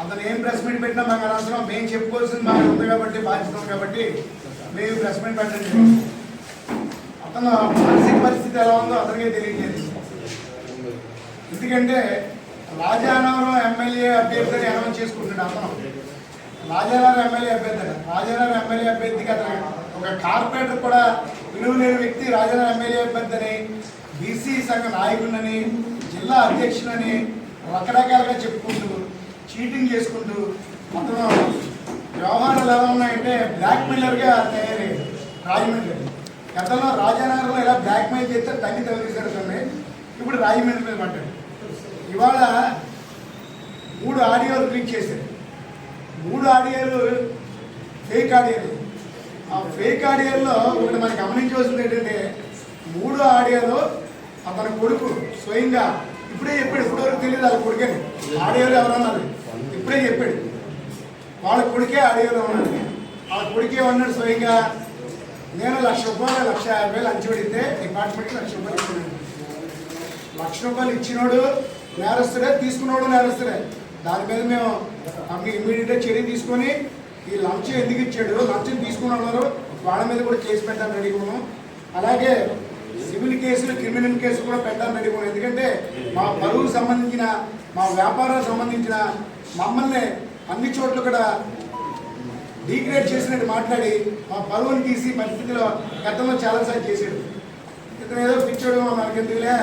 అతను ఏం press meet పెట్టినా మాకు అనవసరం. మేము చెప్పుకోవాల్సింది మాకు ఉంది కాబట్టి బాధ్యత కాబట్టి మేము ప్రెస్ మీట్ పెట్టండి అతను మానసిక పరిస్థితి ఎలా ఉందో అతనికే తెలియజేది ఎందుకంటే రాజానగరం ఎమ్మెల్యే అభ్యర్థిని అనౌన్స్ చేసుకుంటున్నాడు అతను. రాజానగరం ఎమ్మెల్యే అభ్యర్థి రాజానగరం ఎమ్మెల్యే అభ్యర్థికి అతను ఒక కార్పొరేటర్ కూడా విలువ లేని వ్యక్తి రాజానగరం ఎమ్మెల్యే అభ్యర్థిని బీసీ సంఘ నాయకుడిని జిల్లా అధ్యక్షులని రకరకాలుగా చెప్పుకుంటూ చీటింగ్ చేసుకుంటూ మొత్తం వ్యవహారాలు ఎలా ఉన్నాయంటే బ్లాక్ మెయిలర్గా తయారయ్యాడు రాజమండ్రి. గతంలో రాజానగరంలో ఎలా బ్లాక్ మెయిల్ చేస్తే తగ్గి తగ్గిసరుతుంది ఇప్పుడు రాజమండ్రి మీద పడ్డాడు ఇవాళ మూడు ఆడియోలు క్లిక్ చేశారు. మూడు ఆడియోలు ఫేక్ ఆడియోలు. ఆ ఫేక్ ఆడియోల్లో ఒకటి మనం గమనించవలసింది ఏంటంటే మూడు ఆడియోలో అతని కొడుకు స్వయంగా ఇప్పుడే చెప్పాడు ఇప్పటివరకు తెలియదు వాళ్ళ కొడుకని ఆడియోలు ఎవరన్నారు ఇప్పుడే చెప్పాడు. వాళ్ళ కొడుకే ఆడియోలో ఉన్నాడు వాళ్ళ కొడుకే ఉన్నాడు స్వయంగా? నేను లక్ష రూపాయలు లక్ష యాభై వేలు అంచి పెడితే డిపార్ట్మెంట్కి లక్ష రూపాయలు ఇచ్చినాడు లక్ష రూపాయలు ఇచ్చినోడు నేరస్తుడే తీసుకున్నాడు నేరస్తుడే. దాని మీద మేము ఇమీడియట్గా చర్య తీసుకొని ఈ లంచం ఎందుకు ఇచ్చాడు? లంచం తీసుకున్నారు వాళ్ళ మీద కూడా కేసు పెట్టాలని అడిగి అలాగే సివిల్ కేసులు క్రిమినల్ కేసులు కూడా పెట్టాలని రెడీ ఎందుకంటే మా పరువుకు సంబంధించిన మా వ్యాపారాలకు సంబంధించిన మమ్మల్ని అన్ని చోట్ల కూడా డీగ్రేడ్ చేసినట్టు మాట్లాడి మా పరువుని తీసి పరిస్థితిలో గతంలో చాలాసార్లు చేశాడు. ఇతను ఏదో పిచ్చోడు మనకెందుకులే?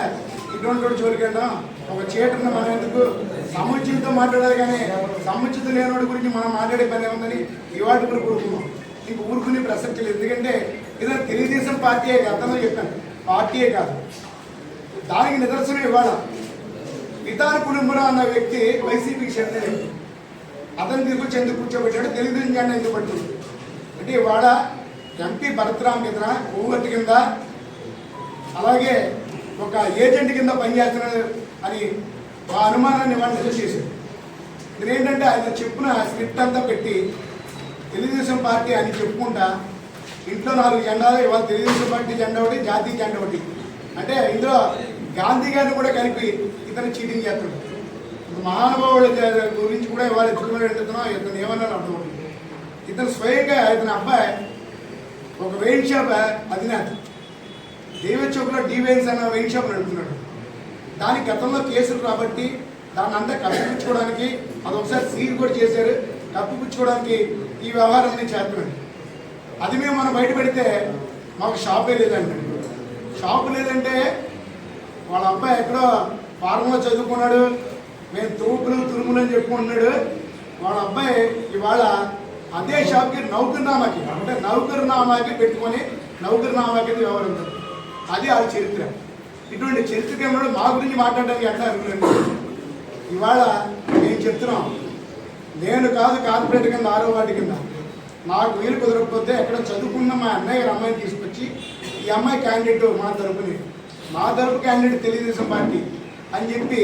ఇటువంటి వాడు జోలికెళ్ళాం ఒక చీటను మనం ఎందుకు? సముచితంతో మాట్లాడాలి కానీ సముచిత లేనివాడి గురించి మనం మాట్లాడే పని ఏముందని ఇవాళ కూడా కోరుకున్నాం ఇంక ఊరుకునే ప్రసక్తి లేదు. ఎందుకంటే ఇది తెలుగుదేశం పార్టీ గతంలో చెప్పాను. పార్టీయే కాదు. దానికి నిదర్శనం ఇవాళ విధాన కుటుంబరావు అన్న వ్యక్తి వైసీపీకి చెందిన వ్యక్తి అతను తీసుకొచ్చి ఎందుకు కూర్చోబెట్టాడు? తెలుగుదేశం జెండా ఎందుకు పట్టింది అంటే ఇవాళ ఎంపీ భరతరామ్ కింద ఓవర్ కింద అలాగే ఒక ఏజెంట్ కింద పనిచేస్తున్నాడు అని ఆ అనుమానాన్ని వాళ్ళు నిజం చేశారు. ఇది ఏంటంటే ఆయన చెప్పిన స్క్రిప్ట్ అంతా పెట్టి తెలుగుదేశం పార్టీ అని చెప్పుకుంటా ఇంట్లో నాలుగు జెండాలు ఇవాళ తెలుగుదేశం పార్టీ జెండా ఒకటి జాతీయ జెండా ఒకటి. అంటే ఇందులో గాంధీ గారిని కూడా కలిపి ఇతను చీటింగ్ చేస్తున్నాడు మహానుభావుల గురించి కూడా ఇవాళ ఎత్తుకుని వెళ్తున్నాం ఇతను ఏమన్నారు అర్థం ఇతను స్వయంగా ఇతని అబ్బాయి ఒక వెయిన్ షాప్ అధినేత. దేవ చౌక్లో డివైన్స్ అన్న వెయిన్ షాప్ నడుపుతున్నాడు. దాని గతంలో కేసులు కాబట్టి దాన్ని అంతా కప్పిపుచ్చుకోవడానికి అది ఒకసారి సీల్ కూడా చేశారు. కప్పిపుచ్చుకోవడానికి ఈ వ్యవహారాన్ని చేస్తున్నాడు. అది మేము మనం బయట పెడితే మాకు షాపే లేదండి. షాప్ లేదంటే వాళ్ళ అబ్బాయి ఎక్కడో ఫార్మలో చదువుకున్నాడు మేము తూపులు తురుములు అని చెప్పుకుంటున్నాడు వాళ్ళ అబ్బాయి ఇవాళ అదే షాప్కి నౌకర్నామాకి అంటే నౌకర్నామాకి పెట్టుకొని నౌకర్నామాకి వ్యవహరించారు అది ఆ చరిత్ర. ఇటువంటి చరిత్రలో మా గురించి మాట్లాడడానికి ఎట్లా అనుకున్నాను ఇవాళ నేను చెప్తున్నాం. నేను కాదు కార్పొరేట్ కింద ఆరో వాటి కింద. నాకు వీలు కుదరకపోతే ఎక్కడ చదువుకున్న మా అన్నయ్య గారి అమ్మాయిని తీసుకొచ్చి ఈ అమ్మాయి క్యాండిడేట్ మా తరపుని మా తరపు క్యాండిడేట్ తెలుగుదేశం పార్టీ అని చెప్పి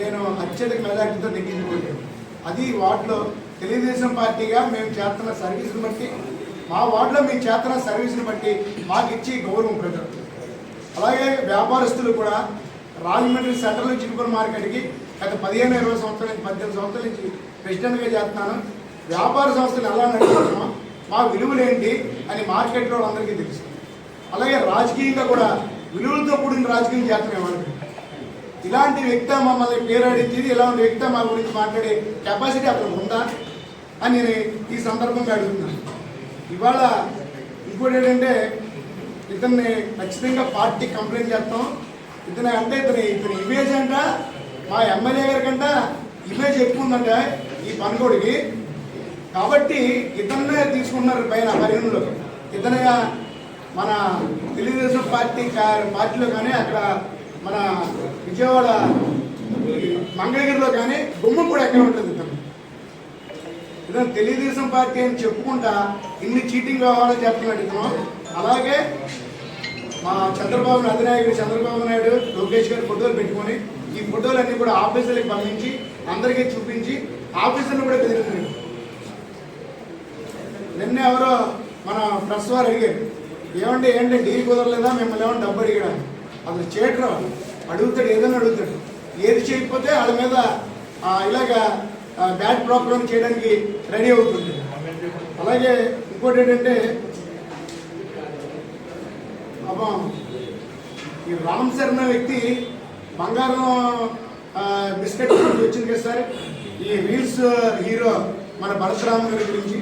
నేను అత్యధిక మెజార్టీతో నెగ్గించుకోలేను అది వార్డులో తెలుగుదేశం పార్టీగా మేము చేస్తున్న సర్వీస్ని బట్టి మా వార్డులో మేము చేస్తున్న సర్వీస్ని బట్టి మాకు ఇచ్చి గౌరవం ప్రజలు. అలాగే వ్యాపారస్తులు కూడా రాజమండ్రి సెంట్రల్ చిలుకూరు మార్కెట్కి గత పదిహేను ఇరవై సంవత్సరాల నుంచి పద్దెనిమిది సంవత్సరాల నుంచి ప్రెసిడెంట్గా చేస్తున్నాను. వ్యాపార సంస్థలు ఎలా నడుపుతున్నాం మా విలువలేంటి అని మార్కెట్లో అందరికీ తెలుసు. అలాగే రాజకీయంగా కూడా విలువలతో కూడిన రాజకీయం చేస్తున్నాం వాళ్ళకి. ఇలాంటి వ్యక్తి మమ్మల్ని పేరాడించేది ఇలాంటి వ్యక్తి మా గురించి మాట్లాడే కెపాసిటీ అక్కడ ఉందా అని నేను ఈ సందర్భంగా అడుగుతున్నాను. ఇవాళ ఇంకోటి ఏంటంటే ఇతన్ని ఖచ్చితంగా పార్టీ కంప్లైంట్ చేస్తాం. ఇతని అంటే ఇతని ఇతని ఇమేజ్ అంట మా ఎమ్మెల్యే గారి కంట ఇమేజ్ ఎక్కువ ఉందంట ఈ పనుకోడికి. కాబట్టి ఇతన్నే తీసుకున్నారు పైన హరిణంలో ఇతనగా మన తెలుగుదేశం పార్టీ పార్టీలో కానీ అక్కడ మన విజయవాడ మంగళగిరిలో కానీ గుమ్మ కూడా ఎక్కడ ఉంటుంది ఇతను? ఇతను తెలుగుదేశం పార్టీ అని చెప్పుకుంటా ఇన్ని చీటింగ్ కావాలో చెప్తున్నాడు ఇతను. అలాగే మా చంద్రబాబు అధినాయకుడు చంద్రబాబు నాయుడు లోకేష్ గారు ఫోటోలు పెట్టుకొని ఈ ఫోటోలన్నీ కూడా ఆఫీసులకు పంపించి అందరికీ చూపించి ఆఫీసులను కూడా బెదిరిస్తున్నాడు నిన్న ఎవరో మన ప్రెస్ వారు అడిగారు ఏమంటే ఏంటి డీల్ కుదరలేదా? మిమ్మల్ని ఏమన్నా డబ్బు అడిగాడు? అసలు చేయటం అడుగుతాడు ఏదైనా అడుగుతాడు. ఏది చేయకపోతే వాళ్ళ మీద ఇలాగా బ్యాడ్ ప్రోగ్రామ్ చేయడానికి రెడీ అవుతుంది. అలాగే ఇంకోటి ఏంటంటే అబ్బా, ఈ రామ్ చరణ్ వ్యక్తి బంగారం బిస్కెట్ గురించి వచ్చింది కదా సార్? ఈ రీల్స్ హీరో మన పరశురామ్ గారి గురించి.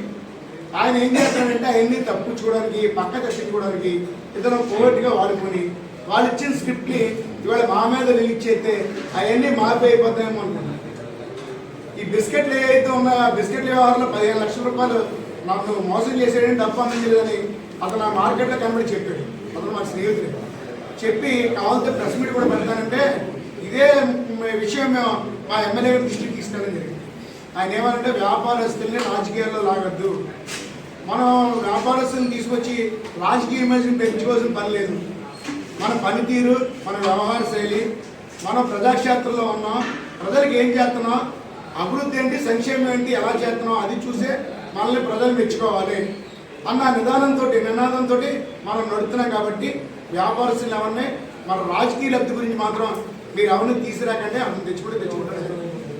ఆయన ఏం చేస్తాడంటే అవన్నీ తప్పించుకోవడానికి పక్క తప్పించుకోవడానికి ఇతను కోవర్ట్గా వాడుకొని వాళ్ళు ఇచ్చిన స్క్రిప్ట్ని ఇవాళ మా మీద రిలీజ్ చేస్తే అవన్నీ మార్పు అయిపోతాయేమో అనుకున్నాను ఈ బిస్కెట్లు ఏవైతే ఉన్నాయో ఆ బిస్కెట్ల వ్యవహారంలో పదిహేను లక్షల రూపాయలు నాకు మోసం చేసేయడం తప్ప అందించలేదని అతను ఆ మార్కెట్లో కనబడి చెప్పాడు. అతను మా స్నేహితుడు. చెప్పి కావాల్సిన ప్రెస్ మీట్ కూడా పెడతానంటే ఇదే విషయం మేము మా ఎమ్మెల్యే దృష్టికి తీసుకెళ్ళడం జరిగింది. ఆయన ఏమనంటే వ్యాపారస్తుల్ని రాజకీయాల్లో లాగద్దు. మనం వ్యాపారస్తులను తీసుకొచ్చి రాజకీయ మనిషిని పెంచుకోవాల్సిన పని లేదు. మన పనితీరు మన వ్యవహార శైలి మనం ప్రజాక్షేత్రంలో ఉన్నాం ప్రజలకు ఏం చేస్తున్నాం? అభివృద్ధి ఏంటి సంక్షేమం ఏంటి ఎలా చేస్తున్నాం? అది చూసే మనల్ని ప్రజలు మెచ్చుకోవాలి. అన్న నిదానంతో నినాదంతో మనం నడుతున్నాం కాబట్టి వ్యాపారస్తులు ఎవరిని మన రాజకీయ లబ్ధి గురించి మాత్రం మీరు ఎవరిని తీసిరాకంటే అవన్నీ తెచ్చుకుంటే తెచ్చుకుంటారు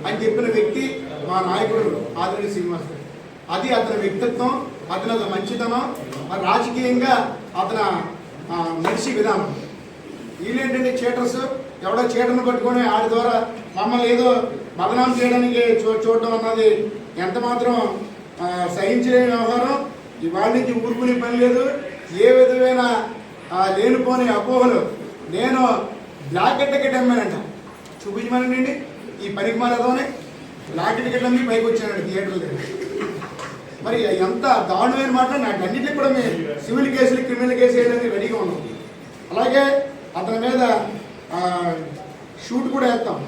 అని చెప్పిన వ్యక్తి మా నాయకుడు ఆదిరెడ్డి శ్రీనివాస్ అది అతని వ్యక్తిత్వం అతని ఒక మంచితనం ఆ రాజకీయంగా అతను మనిషి విధానం. వీళ్ళేంటంటే చీటర్స్ ఎవడో చీటర్ను పట్టుకొని ఆడి ద్వారా మమ్మల్ని ఏదో బదనాం చేయడానికి చూ చూడటం అన్నది ఎంత మాత్రం సహించలేని వ్యవహారం. ఇవాళ నుంచి ఊరుకునే పని లేదు. ఏ విధమైన లేనిపోని అపోహలు నేను బ్లాక్ టికెట్ అమ్మానంట. చూపించమనండి. ఈ పనికి మారదోనే బ్లాక్ టికెట్లు అమ్మి పైకి వచ్చానండి థియేటర్ దగ్గర మరి ఎంత దారుణమైన మాట నాకు అన్నింటికి కూడా మేము సివిల్ కేసులు క్రిమినల్ కేసు వేయడానికి రెడీగా ఉన్నాం. అలాగే అతని మీద షూట్ కూడా వేస్తాం.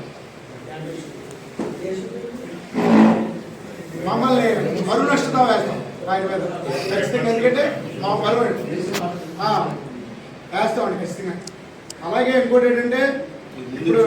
మమ్మల్ని మరు నష్టత వేస్తాం ఆయన మీద. ఖచ్చితంగా ఎందుకంటే మా పరువు. ఆ, వేస్తామండి ఖచ్చితంగా. అలాగే ఇంకోటి ఏంటంటే ఇప్పుడు